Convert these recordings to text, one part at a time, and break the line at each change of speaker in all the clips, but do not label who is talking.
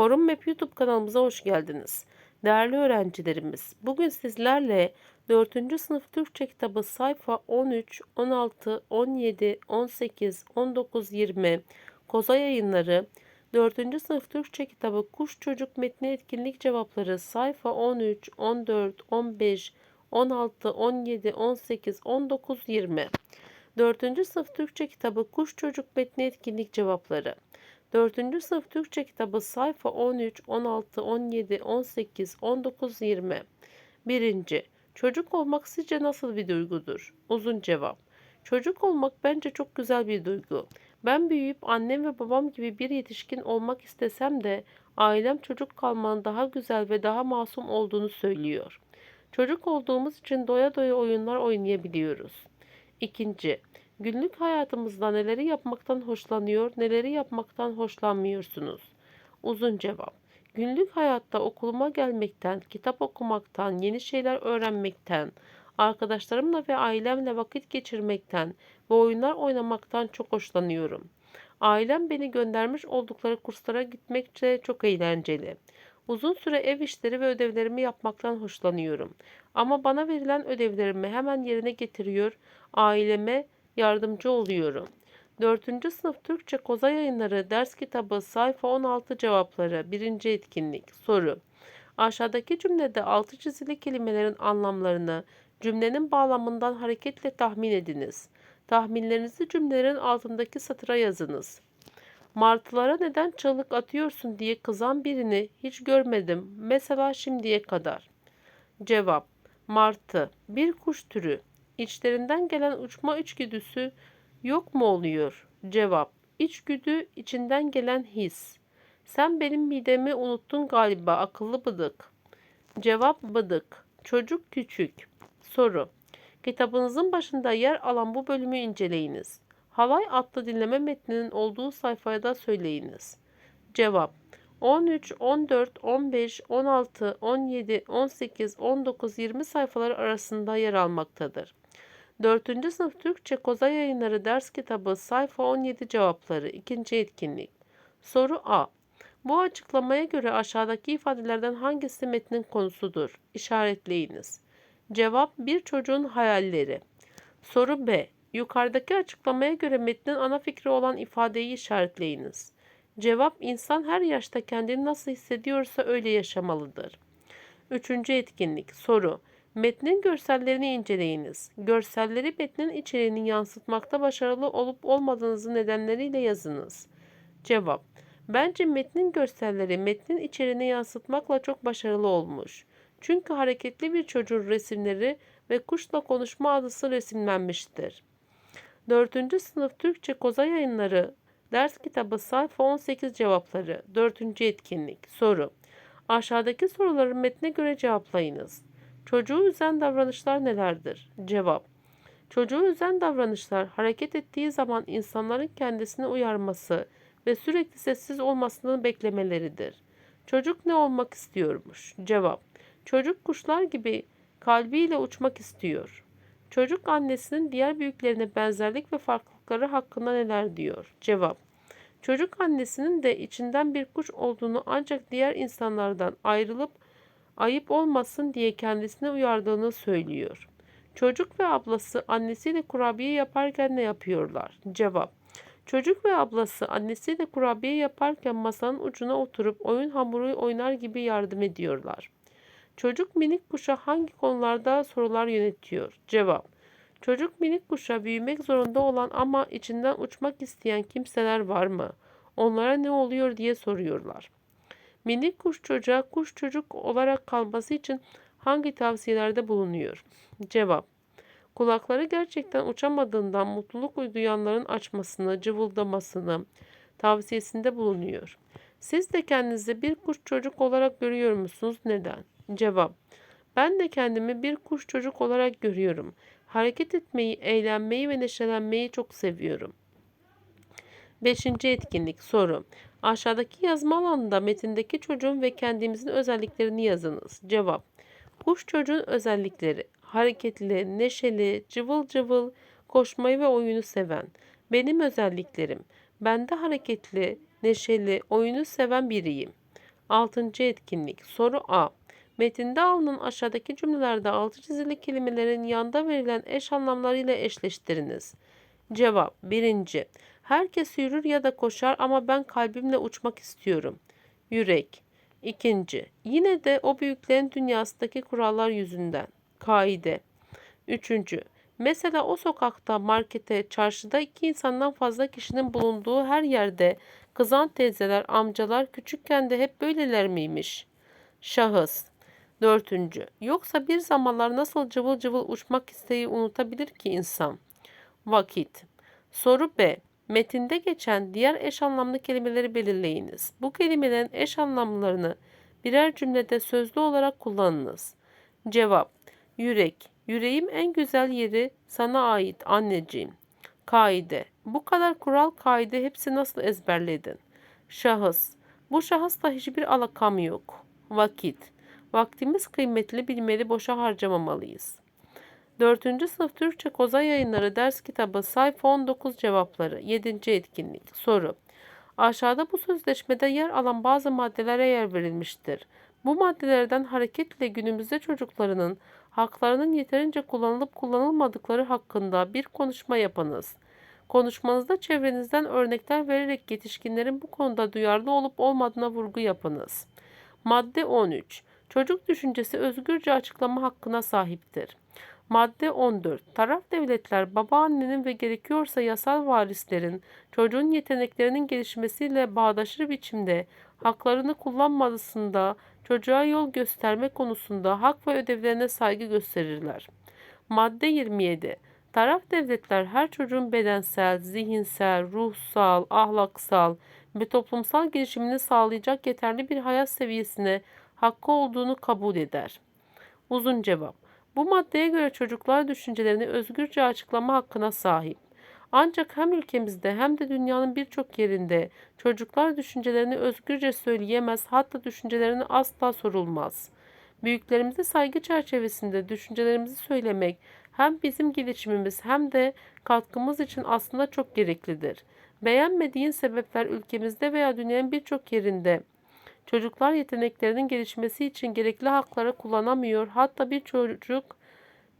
Forum Map YouTube kanalımıza hoş geldiniz. Değerli öğrencilerimiz, bugün sizlerle 4. sınıf Türkçe kitabı sayfa 13, 16, 17, 18, 19, 20 Koza Yayınları 4. sınıf Türkçe kitabı Kuş Çocuk Metni Etkinlik Cevapları sayfa 13, 14, 15, 16, 17, 18, 19, 20 4. sınıf Türkçe kitabı Kuş Çocuk Metni Etkinlik Cevapları 4. sınıf Türkçe kitabı sayfa 13, 16, 17, 18, 19, 20. 1. Çocuk olmak sizce nasıl bir duygudur? Uzun cevap. Çocuk olmak bence çok güzel bir duygu. Ben büyüyüp annem ve babam gibi bir yetişkin olmak istesem de ailem çocuk kalmanın daha güzel ve daha masum olduğunu söylüyor. Çocuk olduğumuz için doya doya oyunlar oynayabiliyoruz. İkinci, günlük hayatımızda neleri yapmaktan hoşlanıyor, neleri yapmaktan hoşlanmıyorsunuz? Uzun cevap. Günlük hayatta okuluma gelmekten, kitap okumaktan, yeni şeyler öğrenmekten, arkadaşlarımla ve ailemle vakit geçirmekten ve oyunlar oynamaktan çok hoşlanıyorum. Ailem beni göndermiş oldukları kurslara gitmek de çok eğlenceli. Uzun süre ev işleri ve ödevlerimi yapmaktan hoşlanıyorum. Ama bana verilen ödevlerimi hemen yerine getiriyor, aileme yardımcı oluyorum. 4. sınıf Türkçe Koza Yayınları ders kitabı sayfa 16 cevapları 1. etkinlik soru. Aşağıdaki cümlede altı çizili kelimelerin anlamlarını cümlenin bağlamından hareketle tahmin ediniz. Tahminlerinizi cümlelerin altındaki satıra yazınız. Martılara neden çalık atıyorsun diye kızan birini hiç görmedim. Mesela şimdiye kadar. Cevap. Martı. Bir kuş türü. İçlerinden gelen uçma içgüdüsü yok mu oluyor? Cevap. İçgüdü içinden gelen his. Sen benim midemi unuttun galiba akıllı bıdık. Cevap bıdık. Çocuk küçük. Soru. Kitabınızın başında yer alan bu bölümü inceleyiniz. Halay adlı dinleme metninin olduğu sayfaya da söyleyiniz. Cevap 13, 14, 15, 16, 17, 18, 19, 20 sayfalar arasında yer almaktadır. 4. sınıf Türkçe Koza Yayınları ders kitabı sayfa 17 cevapları 2. etkinlik. Soru A. Bu açıklamaya göre aşağıdaki ifadelerden hangisi metnin konusudur? İşaretleyiniz. Cevap bir çocuğun hayalleri. Soru B. Yukarıdaki açıklamaya göre metnin ana fikri olan ifadeyi işaretleyiniz. Cevap insan her yaşta kendini nasıl hissediyorsa öyle yaşamalıdır. Üçüncü etkinlik. Soru. Metnin görsellerini inceleyiniz. Görselleri metnin içeriğini yansıtmakta başarılı olup olmadığınızı nedenleriyle yazınız. Cevap. Bence metnin görselleri metnin içeriğini yansıtmakla çok başarılı olmuş. Çünkü hareketli bir çocuğun resimleri ve kuşla konuşma adısı resimlenmiştir. 4. sınıf Türkçe Koza Yayınları ders kitabı sayfa 18 cevapları 4. etkinlik soru. Aşağıdaki soruları metne göre cevaplayınız. Çocuğu üzen davranışlar nelerdir? Cevap. Çocuğu üzen davranışlar hareket ettiği zaman insanların kendisini uyarması ve sürekli sessiz olmasını beklemeleridir. Çocuk ne olmak istiyormuş? Cevap. Çocuk kuşlar gibi kalbiyle uçmak istiyor. Çocuk annesinin diğer büyüklerine benzerlik ve farklılıkları hakkında neler diyor? Cevap. Çocuk annesinin de içinden bir kuş olduğunu ancak diğer insanlardan ayrılıp ayıp olmasın diye kendisine uyardığını söylüyor. Çocuk ve ablası annesiyle kurabiye yaparken ne yapıyorlar? Cevap. Çocuk ve ablası annesiyle kurabiye yaparken masanın ucuna oturup oyun hamuru oynar gibi yardım ediyorlar. Çocuk minik kuşa hangi konularda sorular yönetiyor? Cevap. Çocuk minik kuşa büyümek zorunda olan ama içinden uçmak isteyen kimseler var mı? Onlara ne oluyor diye soruyorlar. Minik kuş çocuğa kuş çocuk olarak kalması için hangi tavsiyelerde bulunuyor? Cevap. Kulakları gerçekten uçamadığından mutluluk duyanların açmasını, cıvıldamasını tavsiyesinde bulunuyor. Siz de kendinizi bir kuş çocuk olarak görüyor musunuz? Neden? Cevap. Ben de kendimi bir kuş çocuk olarak görüyorum. Hareket etmeyi, eğlenmeyi ve neşelenmeyi çok seviyorum. Beşinci etkinlik soru. Aşağıdaki yazma alanında metindeki çocuğun ve kendimizin özelliklerini yazınız. Cevap. Kuş çocuğun özellikleri. Hareketli, neşeli, cıvıl cıvıl, koşmayı ve oyunu seven. Benim özelliklerim. Ben de hareketli, neşeli, oyunu seven biriyim. Altıncı etkinlik. Soru A. Metinde alınan aşağıdaki cümlelerde altı çizili kelimelerin yanda verilen eş anlamlarıyla eşleştiriniz. Cevap. Birinci. Herkes yürür ya da koşar ama ben kalbimle uçmak istiyorum. Yürek. İkinci. Yine de o büyüklerin dünyasındaki kurallar yüzünden. Kaide. Üçüncü. Mesela o sokakta, markete, çarşıda iki insandan fazla kişinin bulunduğu her yerde kızan teyzeler, amcalar küçükken de hep böyleler miymiş? Şahıs. Dördüncü. Yoksa bir zamanlar nasıl cıvıl cıvıl uçmak isteği unutabilir ki insan? Vakit. Soru B. Metinde geçen diğer eş anlamlı kelimeleri belirleyiniz. Bu kelimelerin eş anlamlarını birer cümlede sözlü olarak kullanınız. Cevap. Yürek. Yüreğim en güzel yeri sana ait anneciğim. Kaide. Bu kadar kural kaide hepsi nasıl ezberledin? Şahıs. Bu şahısla hiçbir alakam yok. Vakit. Vaktimiz kıymetli bilmeli boşa harcamamalıyız. 4. sınıf Türkçe Koza Yayınları ders kitabı sayfa 19 cevapları 7. etkinlik soru Aşağıda bu sözleşmede yer alan bazı maddelere yer verilmiştir. Bu maddelerden hareketle günümüzde çocuklarının haklarının yeterince kullanılıp kullanılmadıkları hakkında bir konuşma yapınız. Konuşmanızda çevrenizden örnekler vererek yetişkinlerin bu konuda duyarlı olup olmadığına vurgu yapınız. Madde 13. Çocuk düşüncesi özgürce açıklama hakkına sahiptir. Madde 14. Taraf devletler babaannenin ve gerekiyorsa yasal varislerin çocuğun yeteneklerinin gelişmesiyle bağdaşır biçimde haklarını kullanmasında çocuğa yol gösterme konusunda hak ve ödevlerine saygı gösterirler. Madde 27. Taraf devletler her çocuğun bedensel, zihinsel, ruhsal, ahlaksal ve toplumsal gelişimini sağlayacak yeterli bir hayat seviyesine hakkı olduğunu kabul eder. Uzun cevap. Bu maddeye göre çocuklar düşüncelerini özgürce açıklama hakkına sahip. Ancak hem ülkemizde hem de dünyanın birçok yerinde çocuklar düşüncelerini özgürce söyleyemez hatta düşüncelerini asla sorulmaz. Büyüklerimize saygı çerçevesinde düşüncelerimizi söylemek hem bizim gelişimimiz hem de katkımız için aslında çok gereklidir. Beğenmediğin sebepler ülkemizde veya dünyanın birçok yerinde çocuklar yeteneklerinin gelişmesi için gerekli hakları kullanamıyor hatta bir çocuk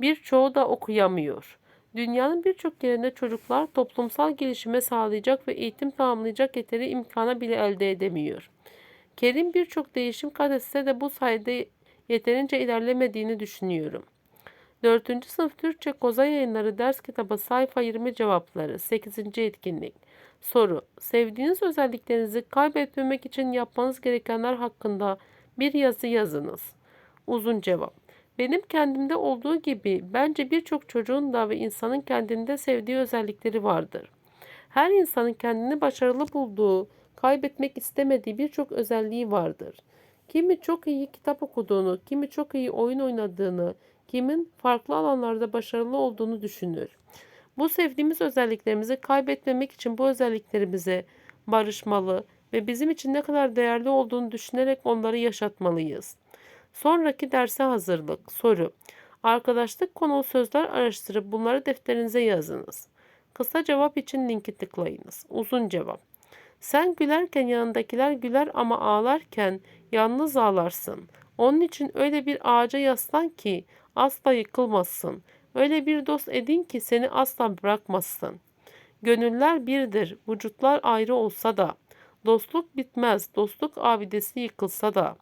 birçoğu da okuyamıyor. Dünyanın birçok yerinde çocuklar toplumsal gelişime sağlayacak ve eğitim tamamlayacak yeteri imkana bile elde edemiyor. Kerim birçok değişim etse de bu sayede yeterince ilerlemediğini düşünüyorum. 4. sınıf Türkçe Koza Yayınları ders kitabı sayfa 20 cevapları 8. etkinlik Soru Sevdiğiniz özelliklerinizi kaybetmemek için yapmanız gerekenler hakkında bir yazı yazınız. Uzun cevap benim kendimde olduğu gibi bence birçok çocuğun da ve insanın kendinde sevdiği özellikleri vardır. Her insanın kendini başarılı bulduğu, kaybetmek istemediği birçok özelliği vardır. Kimi çok iyi kitap okuduğunu, kimi çok iyi oyun oynadığını, kimin farklı alanlarda başarılı olduğunu düşünür. Bu sevdiğimiz özelliklerimizi kaybetmemek için bu özelliklerimize barışmalı ve bizim için ne kadar değerli olduğunu düşünerek onları yaşatmalıyız. Sonraki derse hazırlık. Soru. Arkadaşlık konulu sözler araştırıp bunları defterinize yazınız. Kısa cevap için linki tıklayınız. Uzun cevap. Sen gülerken yanındakiler güler ama ağlarken yalnız ağlarsın. Onun için öyle bir ağaca yaslan ki asla yıkılmazsın. Öyle bir dost edin ki seni asla bırakmasın. Gönüller birdir, vücutlar ayrı olsa da. Dostluk bitmez, dostluk abidesi yıkılsa da.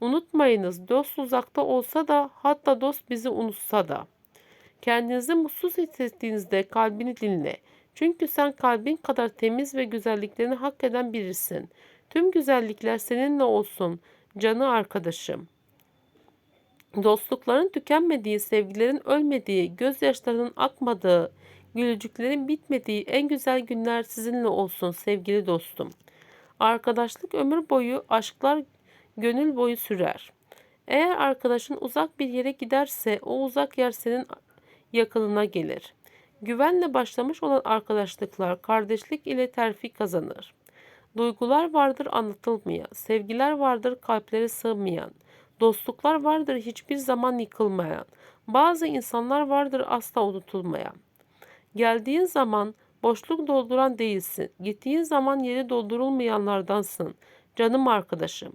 Unutmayınız dost uzakta olsa da hatta dost bizi unutsa da. Kendinizi mutsuz hissettiğinizde kalbini dinle. Çünkü sen kalbin kadar temiz ve güzelliklerini hak eden birisin. Tüm güzellikler seninle olsun canı arkadaşım. Dostlukların tükenmediği, sevgilerin ölmediği, gözyaşlarının akmadığı, gülücüklerin bitmediği en güzel günler sizinle olsun sevgili dostum. Arkadaşlık ömür boyu, aşklar gönül boyu sürer. Eğer arkadaşın uzak bir yere giderse o uzak yer senin yakınına gelir. Güvenle başlamış olan arkadaşlıklar kardeşlik ile terfi kazanır. Duygular vardır anlatılmayan, sevgiler vardır kalplere sığmayan, dostluklar vardır hiçbir zaman yıkılmayan, bazı insanlar vardır asla unutulmayan. Geldiğin zaman boşluk dolduran değilsin, gittiğin zaman yeri doldurulmayanlardansın, canım arkadaşım.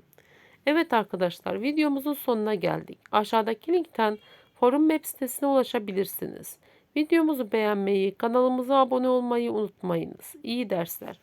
Evet arkadaşlar videomuzun sonuna geldik. Aşağıdaki linkten forum web sitesine ulaşabilirsiniz. Videomuzu beğenmeyi, kanalımıza abone olmayı unutmayınız. İyi dersler.